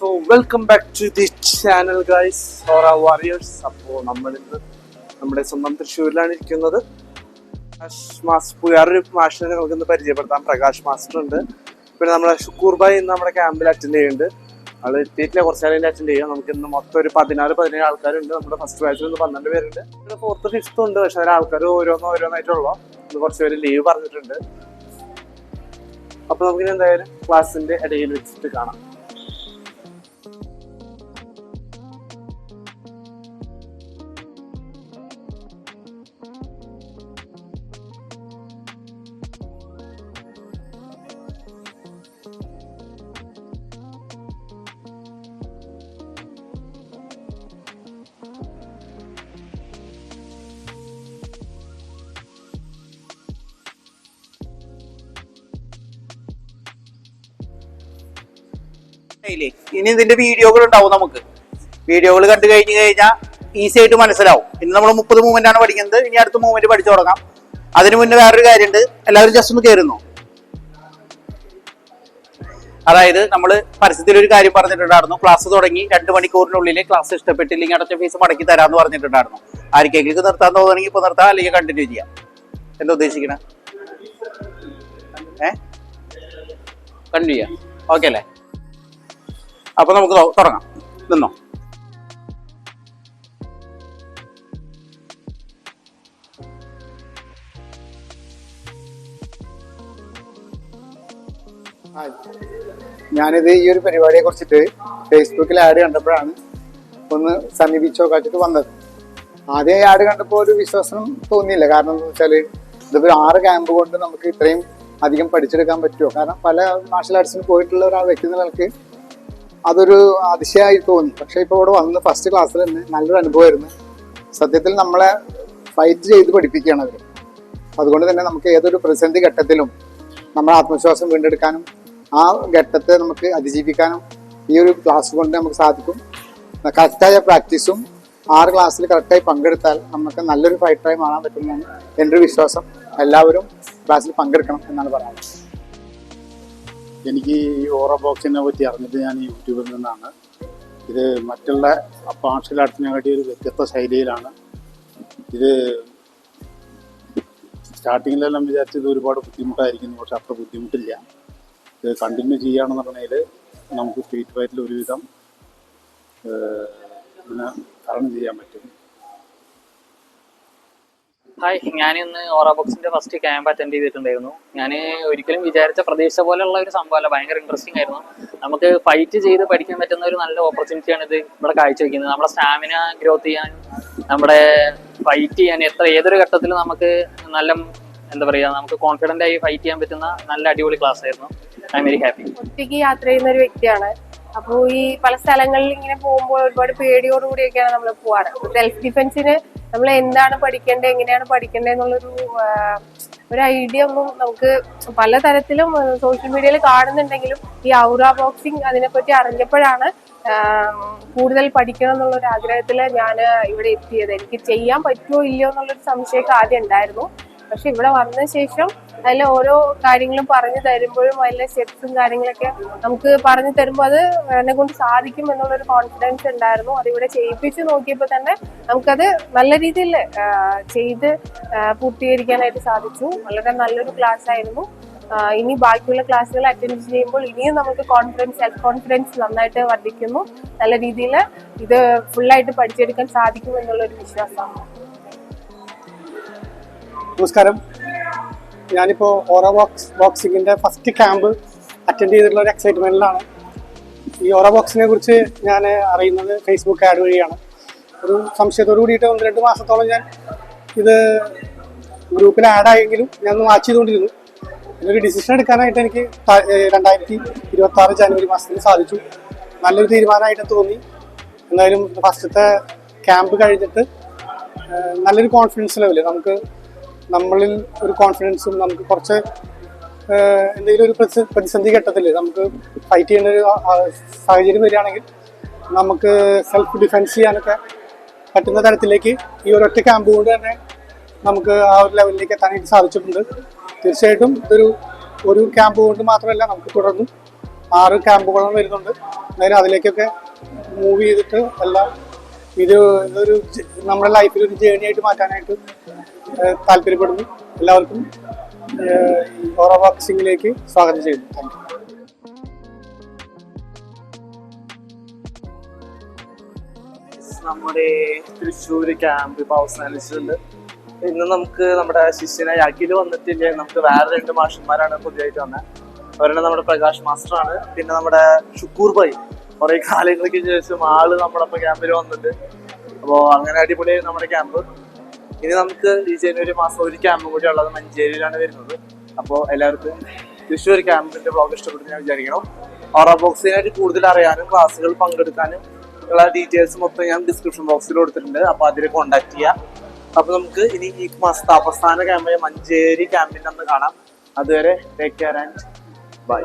So welcome back to the channel guys for uh warriors അപ്പോൾ നമ്മളിന്ന് നമ്മുടെ സ്വന്തം തൃശ്ശൂരിലാണ് ഇരിക്കുന്നത്. വേറൊരു മാഷിനെ നമുക്കൊന്ന് പരിചയപ്പെടുത്താം. പ്രകാശ് മാസ്റ്റർ ഉണ്ട് പിന്നെ നമ്മുടെ ഷുക്കൂർ ഭായ് ഇന്ന് നമ്മുടെ ക്യാമ്പിൽ അറ്റൻഡ് ചെയ്യുന്നുണ്ട്. ആൾ എത്തിയിട്ടില്ല. കുറച്ച് നേരം അറ്റൻഡ് ചെയ്യാം. നമുക്ക് ഇന്ന് മൊത്തം ഒരു പതിനാല് പതിനേഴ് ആൾക്കാരുണ്ട്. നമ്മുടെ ഫസ്റ്റ് ബാച്ചിൽ നിന്ന് പന്ത്രണ്ട് പേരുണ്ട്. പിന്നെ ഫോർത്ത് ഫിഫ്ത്ത് ഉണ്ട്. പക്ഷെ അതിന് ആൾക്കാർ ഓരോന്നോ ഓരോന്നായിട്ടുള്ളൂ ഇന്ന് കുറച്ച് പേര് ലീവ് പറഞ്ഞിട്ടുണ്ട്. അപ്പൊ നമുക്ക് എന്തായാലും ക്ലാസ്സിന്റെ ഇടയിൽ വെച്ചിട്ട് കാണാം. ഇല്ലേ? ഇനി ഇതിന്റെ വീഡിയോകൾ ഉണ്ടാവും നമുക്ക്. വീഡിയോകൾ കണ്ടു കഴിഞ്ഞു കഴിഞ്ഞാൽ ഈസി ആയിട്ട് മനസ്സിലാവും. ഇന്ന് നമ്മൾ മുപ്പത് മൂവ്മെന്റ് ആണ് പഠിക്കുന്നത്. ഇനി അടുത്ത മൂവ്മെന്റ് പഠിച്ചു തുടങ്ങാം. അതിനു മുന്നേ വേറൊരു കാര്യമുണ്ട്. എല്ലാവരും ജസ്റ്റ് ഒന്ന് കയറുന്നു അതായത് നമ്മൾ പരസ്യത്തിൽ ഒരു കാര്യം പറഞ്ഞിട്ടുണ്ടായിരുന്നു. ക്ലാസ് തുടങ്ങി രണ്ട് മണിക്കൂറിനുള്ളിൽ ക്ലാസ് ഇഷ്ടപ്പെട്ടില്ലെങ്കിൽ അടച്ച ഫീസ് മടക്കി തരാമെന്ന് പറഞ്ഞിട്ടുണ്ടായിരുന്നു. ആർക്കെങ്കിലും നിർത്താൻ തോന്നുകയാണെങ്കിൽ ഇപ്പൊ നിർത്താം. അല്ലെങ്കിൽ കണ്ടിന്യൂ ചെയ്യാം. എന്താ ഉദ്ദേശിക്കണേ? ഏ? കണ്ടിന്യൂ ചെയ്യാം. ഓക്കെ അല്ലേ? അപ്പൊ നമുക്ക് തുടങ്ങാം. നിന്നോ. ഞാനിത് ഈ ഒരു പരിപാടിയെ കുറിച്ചിട്ട് ഫേസ്ബുക്കിൽ ആഡ് കണ്ടപ്പോഴാണ് ഒന്ന് സമീപിച്ചോ കാച്ചിട്ട് വന്നത്. ആദ്യം ആഡ് കണ്ടപ്പോൾ ഒരു വിശ്വാസം തോന്നിയില്ല. കാരണം എന്താ വെച്ചാൽ ഇതിപ്പോൾ ആറ് ക്യാമ്പ് കൊണ്ട് നമുക്ക് ഇത്രയും അധികം പഠിച്ചെടുക്കാൻ പറ്റുമോ? കാരണം പല മാർഷൽ ആർട്സിന് പോയിട്ടുള്ള ഒരാൾ വ്യക്തി നിലയ്ക്ക് അതൊരു അതിശയമായി തോന്നി. പക്ഷേ ഇപ്പോൾ ഇവിടെ വന്ന് ഫസ്റ്റ് ക്ലാസ്സിൽ തന്നെ നല്ലൊരു അനുഭവമായിരുന്നു. സത്യത്തിൽ നമ്മളെ ഫൈറ്റ് ചെയ്ത് പഠിപ്പിക്കുകയാണ് അവർ അതുകൊണ്ട് തന്നെ നമുക്ക് ഏതൊരു പ്രതിസന്ധി ഘട്ടത്തിലും നമ്മുടെ ആത്മവിശ്വാസം വീണ്ടെടുക്കാനും ആ ഘട്ടത്തെ നമുക്ക് അതിജീവിക്കാനും ഈ ഒരു ക്ലാസ് കൊണ്ട് നമുക്ക് സാധിക്കും. കറക്റ്റായ പ്രാക്ടീസും ആറ് ക്ലാസ്സിൽ കറക്റ്റായി പങ്കെടുത്താൽ നമുക്ക് നല്ലൊരു ഫൈറ്ററായി മാറാൻ പറ്റുമെന്നാണ് എന്റെ ഒരു വിശ്വാസം. എല്ലാവരും ക്ലാസ്സിൽ പങ്കെടുക്കണം എന്നാണ് പറയുന്നത്. എനിക്ക് ഈ ഓറ ബോക്സിനെ പറ്റി അറിഞ്ഞത് ഞാൻ യൂട്യൂബിൽ നിന്നാണ്. ഇത് മറ്റുള്ള മാർഷൽ ആർട്സിനെ കാട്ടി ഒരു വ്യത്യസ്ത ശൈലിയിലാണ്. ഇത് സ്റ്റാർട്ടിങ്ങിലെല്ലാം വിചാരിച്ചത് ഒരുപാട് ബുദ്ധിമുട്ടായിരിക്കുന്നു പക്ഷെ അത്ര ബുദ്ധിമുട്ടില്ല. ഇത് കണ്ടിന്യൂ ചെയ്യുകയാണെന്ന് പറഞ്ഞാൽ നമുക്ക് സ്ട്രീറ്റ് ഫൈറ്റിൽ ഒരുവിധം ഇതിനെ തരണം ചെയ്യാൻ പറ്റും. ഹായ് ഞാൻ ഇന്ന് ഓറ ബോക്സിന്റെ ഫസ്റ്റ് ക്യാമ്പ് അറ്റൻഡ് ചെയ്തിട്ടുണ്ടായിരുന്നു. ഞാൻ ഒരിക്കലും വിചാരിച്ച പ്രതീക്ഷ പോലെയുള്ള ഒരു സംഭവമല്ല ഭയങ്കര ഇൻട്രസ്റ്റിംഗ് ആയിരുന്നു. നമുക്ക് ഫൈറ്റ് ചെയ്ത് പഠിക്കാൻ പറ്റുന്ന ഒരു നല്ല ഓപ്പർച്യൂണിറ്റിയാണ് ഇത് ഇവിടെ കാഴ്ചവെക്കുന്നത്. നമ്മുടെ സ്റ്റാമിന ഗ്രോത്ത് ചെയ്യാൻ നമ്മുടെ ഫൈറ്റ് ചെയ്യാൻ എത്ര ഏതൊരു ഘട്ടത്തിലും നമുക്ക് നല്ല എന്താ പറയുക നമുക്ക് കോൺഫിഡന്റ് ആയി ഫൈറ്റ് ചെയ്യാൻ പറ്റുന്ന നല്ല അടിപൊളി ക്ലാസ് ആയിരുന്നു. ഐ എം വെരി ഹാപ്പി ഒറ്റയ്ക്ക് യാത്ര ചെയ്യുന്ന ഒരു വ്യക്തിയാണ്. അപ്പോൾ ഈ പല സ്ഥലങ്ങളിൽ ഇങ്ങനെ പോകുമ്പോൾ ഒരുപാട് പേടിയോടുകൂടിയൊക്കെയാണ് നമ്മൾ പോവാറ്. സെൽഫ് ഡിഫെൻസിന് നമ്മൾ എന്താണ് പഠിക്കേണ്ടത് എങ്ങനെയാണ് പഠിക്കേണ്ടത് എന്നുള്ളൊരു ഒരു ഐഡിയ ഒന്നും നമുക്ക് പല തരത്തിലും സോഷ്യൽ മീഡിയയിൽ കാണുന്നുണ്ടെങ്കിലും ഈ ഔറ ബോക്സിങ് അതിനെപ്പറ്റി അറിഞ്ഞപ്പോഴാണ് കൂടുതൽ പഠിക്കണം എന്നുള്ള ഒരു ആഗ്രഹത്തിൽ ഞാൻ ഇവിടെ എത്തിയത്. എനിക്ക് ചെയ്യാൻ പറ്റുമോ ഇല്ലയോ എന്നുള്ളൊരു സംശയമൊക്കെ ആദ്യം ഉണ്ടായിരുന്നു. പക്ഷെ ഇവിടെ വന്ന ശേഷം അതിലെ ഓരോ കാര്യങ്ങളും പറഞ്ഞു തരുമ്പോഴും അതിലെ സ്റ്റെപ്സും കാര്യങ്ങളൊക്കെ നമുക്ക് പറഞ്ഞു തരുമ്പോൾ അത് എന്നെ കൊണ്ട് സാധിക്കും എന്നുള്ളൊരു കോൺഫിഡൻസ് ഉണ്ടായിരുന്നു. അതിവിടെ ചെയ്യിപ്പിച്ച് നോക്കിയപ്പോൾ തന്നെ നമുക്കത് നല്ല രീതിയിൽ ചെയ്ത് പൂർത്തീകരിക്കാനായിട്ട് സാധിച്ചു. വളരെ നല്ലൊരു ക്ലാസ് ആയിരുന്നു. ഇനി ബാക്കിയുള്ള ക്ലാസ്സുകൾ അറ്റൻഡ് ചെയ്യുമ്പോൾ ഇനിയും നമുക്ക് കോൺഫിഡൻസ് സെൽഫ് കോൺഫിഡൻസ് നന്നായിട്ട് വർദ്ധിക്കുന്നു. നല്ല രീതിയിൽ ഇത് ഫുള്ളായിട്ട് പഠിച്ചെടുക്കാൻ സാധിക്കും എന്നുള്ളൊരു വിശ്വാസമാണ്. നമസ്കാരം. ഞാനിപ്പോൾ ഓറ ബോക്സ് ബോക്സിങ്ങിന്റെ ഫസ്റ്റ് ക്യാമ്പ് അറ്റൻഡ് ചെയ്തിട്ടുള്ള ഒരു എക്സൈറ്റ്മെന്റിലാണ് ഈ ഓറ ബോക്സിനെ കുറിച്ച് ഞാൻ അറിയുന്നത് ഫേസ്ബുക്ക് ആഡ് വഴിയാണ്. ഒരു സംശയത്തോടു കൂടിയിട്ട് ഒന്ന് രണ്ട് മാസത്തോളം ഞാൻ ഇത് ഗ്രൂപ്പിൽ ആഡായെങ്കിലും ഞാൻ വാച്ച് ചെയ്തുകൊണ്ടിരുന്നു. ഒരു ഡിസിഷൻ എടുക്കാനായിട്ട് എനിക്ക് രണ്ടായിരത്തി ഇരുപത്തി ആറ് ജനുവരി മാസത്തിൽ സാധിച്ചു. നല്ലൊരു തീരുമാനമായിട്ട് തോന്നി. എന്തായാലും ഫസ്റ്റത്തെ ക്യാമ്പ് കഴിഞ്ഞിട്ട് നല്ലൊരു കോൺഫിഡൻസ് ലെവൽ നമുക്ക് നമ്മളിൽ ഒരു കോൺഫിഡൻസും നമുക്ക് കുറച്ച് എന്തെങ്കിലും ഒരു പ്രതിസ- പ്രതിസന്ധി ഘട്ടത്തിൽ നമുക്ക് ഫൈറ്റ് ചെയ്യേണ്ട ഒരു സാഹചര്യം വരികയാണെങ്കിൽ നമുക്ക് സെൽഫ് ഡിഫെൻസ് ചെയ്യാനൊക്കെ പറ്റുന്ന തരത്തിലേക്ക് ഈ ഒരൊറ്റ ക്യാമ്പ് കൊണ്ട് തന്നെ നമുക്ക് ആ ഒരു ലെവലിലേക്ക് എത്താനായിട്ട് സാധിച്ചിട്ടുണ്ട്. തീർച്ചയായിട്ടും ഇതൊരു ഒരു ക്യാമ്പ് കൊണ്ട് മാത്രമല്ല നമുക്ക് തുടർന്നും ആറ് ക്യാമ്പുകളും വരുന്നുണ്ട്. എന്തായാലും അതിലേക്കൊക്കെ മൂവ് ചെയ്തിട്ട് എല്ലാം ഇത് ഇതൊരു നമ്മുടെ ലൈഫിൽ ഒരു ജേണി ആയിട്ട് മാറ്റാനായിട്ട് താല്പര്യപ്പെടുന്നു. എല്ലാവർക്കും സിംഗിലേക്ക് സ്വാഗതം ചെയ്യുന്നു. നമ്മുടെ തൃശ്ശൂർ ക്യാമ്പ് ഇപ്പൊ അവസാനിച്ചിട്ടുണ്ട്. ഇന്ന് നമുക്ക് നമ്മുടെ ശിഷ്യനായ അഖിൽ വന്നിട്ടില്ല? നമുക്ക് വേറെ രണ്ട് മാഷന്മാരാണ് പുതിയതായിട്ട് വന്നത് അവരുടെ നമ്മുടെ പ്രകാശ് മാസ്റ്റർ ആണ് പിന്നെ നമ്മുടെ ഷുക്കൂർ ഭായി. കുറെ കാലങ്ങൾക്ക് ശേഷം ആൾ നമ്മുടെ ക്യാമ്പിൽ വന്നിട്ട്. അപ്പോ അങ്ങനെ അടിപൊളി നമ്മുടെ ക്യാമ്പ് ഇനി നമുക്ക് ഈ ജനുവരി മാസം ഒരു ക്യാമ്പും കൂടി ഉള്ളത് മഞ്ചേരിയിലാണ് വരുന്നത്. അപ്പോൾ എല്ലാവർക്കും തൃശ്ശൂർ ക്യാമ്പിന്റെ ബ്ലോഗ് ഇഷ്ടപ്പെട്ടു ഞാൻ വിചാരിക്കണം. ഓറ ബോക്സിനായിട്ട് കൂടുതൽ അറിയാനും ക്ലാസ്സുകൾ പങ്കെടുക്കാനും ഉള്ള ഡീറ്റെയിൽസ് മൊത്തം ഞാൻ ഡിസ്ക്രിപ്ഷൻ ബോക്സിൽ കൊടുത്തിട്ടുണ്ട്. അപ്പോൾ അതിൽ കോൺടാക്ട് ചെയ്യാം. അപ്പോൾ നമുക്ക് ഇനി ഈ മാസത്തെ അവസാന ക്യാമ്പായ മഞ്ചേരി ക്യാമ്പിന്റെ അന്ന് കാണാം. അതുവരെ ടേക്ക് കെയർ ആൻഡ് ബൈ